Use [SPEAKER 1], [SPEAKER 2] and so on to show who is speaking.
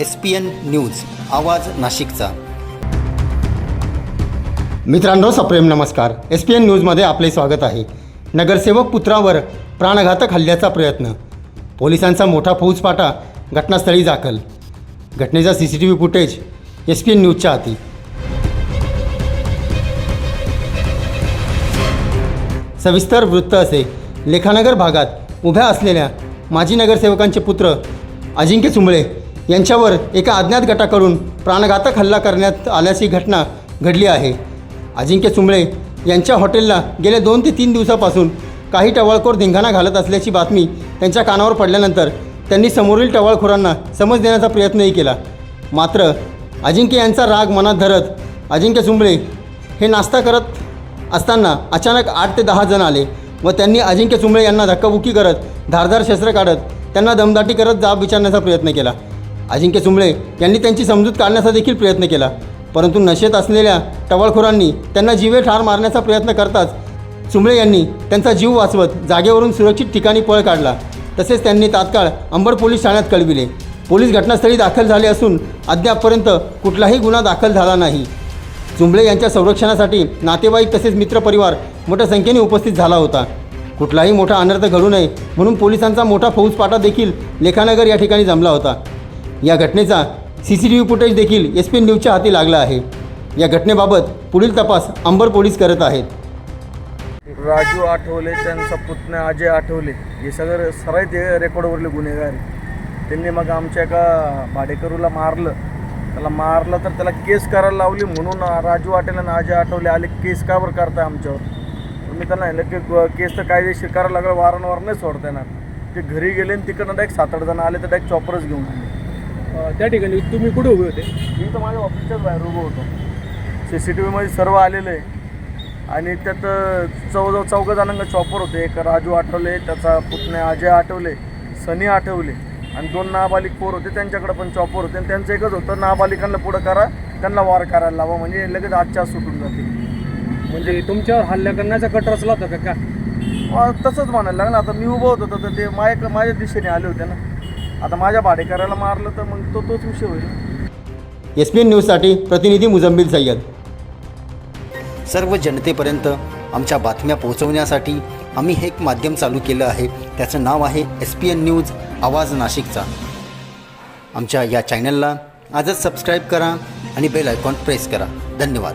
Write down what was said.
[SPEAKER 1] S P N news आवाज नाशिकचा.
[SPEAKER 2] मित्रांनो सप्रेम नमस्कार. एस पी एन न्यूजमध्ये आपले स्वागत आहे. नगरसेवक पुत्रावर प्राणघातक हल्ल्याचा प्रयत्न. पोलिसांचा मोठा फौजपाटा घटनास्थळी दाखल. घटनेचा C C T V footage S P N न्यूजच्या हाती. सविस्तर वृत्त असे. लेखानगर भागात उभ्या असलेल्या माजी नगरसेवकांचे पुत्र अजिंक्य चुंबळे यांच्यावर एका अज्ञात गटाकडून प्राणघातक हल्ला करण्यात आल्याची घटना घडली आहे. अजिंक्य चुंबळे यांच्या हॉटेलला गेल्या दोन ते तीन दिवसापासून काही टवाळखोर धिंगाणा घालत असल्याची बातमी त्यांच्या कानावर पडल्यानंतर त्यांनी समोरील टवाळखोरांना समज देण्याचा प्रयत्नही केला. मात्र अजिंक्य यांचा राग मनात धरत अजिंक्य चुंबळे हे नाश्ता करत असताना अचानक आठ ते दहा जण आले व त्यांनी अजिंक्य चुंबळे यांना धक्काबुक्की करत धारधार शस्त्र काढत त्यांना दमदाटी करत जाब विचारण्याचा प्रयत्न केला. अजिंक्य चुंबळे यांनी त्यांची समजूत काढण्याचा देखील प्रयत्न केला. परंतु नशेत असलेल्या टवाळखोरांनी त्यांना जीवे ठार मारण्याचा प्रयत्न करताच चुंबळे यांनी त्यांचा जीव वाचवत जागेवरून सुरक्षित ठिकाणी पळ काढला. तसेच त्यांनी तात्काळ अंबड पोलीस ठाण्यात कळविले. पोलीस घटनास्थळी दाखल झाले असून अद्यापपर्यंत कुठलाही गुन्हा दाखल झाला नाही. चुंबळे यांच्या संरक्षणासाठी नातेवाईक तसेच मित्रपरिवार मोठ्या संख्येने उपस्थित झाला होता. कुठलाही मोठा अनर्थ घडू नये म्हणून पोलिसांचा मोठा फौजपाटा देखील लेखानगर या ठिकाणी जमला होता. या घटनेचा C C T V footage देखील एस पी न्यूजच्या हाती लागला आहे. या घटनेबाबत पुढील तपास अंबर पोलीस करत आहेत.
[SPEAKER 3] राजू आठवले त्यांचा पुतण्या अजय आठवले हे सगळं सराय ते रेकॉर्डवरले गुन्हेगार त्यांनी मग आमच्या एका भाडेकरूला मारलं. त्याला मारलं तर त्याला केस करायला लावली म्हणून राजू आठवले आणि अजय आठवले आले केस का बरं करताय आमच्यावर? मी त्यांना म्हणलं की केस तर कायदेशीर करायला लागलं वारंवार नाही सोडता येणार. ते घरी गेले आणि तिकडनं डायरेक्ट सात आठ जण आले तर डायरेक्ट चॉपरच घेऊन आले.
[SPEAKER 4] त्या ठिकाणी तुम्ही कुठे उभे होते?
[SPEAKER 3] मी तर माझ्या ऑफिसच्याच बाहेर उभं होतो. सी सी टी व्हीमध्ये सर्व आलेलं आहे. आणि त्यात चौदा चौघ जणांना चॉपर होते. एक राजू आठवले त्याचा पुतण्या अजय आठवले सनी आठवले आणि दोन नाबालिक पोर होते. त्यांच्याकडे पण चॉपर होते. आणि त्यांचं एकच होतं नाबालिकांना पुढं करा त्यांना वार करायला लावा. म्हणजे लगेच आजच्या सुटून जाते.
[SPEAKER 4] म्हणजे तुमच्यावर हल्ला करण्याचा कट रचला होता का? का?
[SPEAKER 3] अं, तसंच म्हणायला लागलं. आता मी उभं होतो तर ते माझ्या माझ्या दिशेने आले होते ना. आता माझ्या भाडेकराला मारलं तर मग तो तोच विषय होईल.
[SPEAKER 2] एस पी एन न्यूजसाठी प्रतिनिधी मुजम्बिल सय्यद.
[SPEAKER 1] सर्व जनतेपर्यंत आमच्या बातम्या पोहोचवण्यासाठी आम्ही हे एक माध्यम चालू केलं आहे. त्याचं नाव आहे एस पी एन न्यूज आवाज नाशिकचा. आमच्या या चॅनलला आजच सबस्क्राईब करा आणि बेल आयकॉन प्रेस करा. धन्यवाद.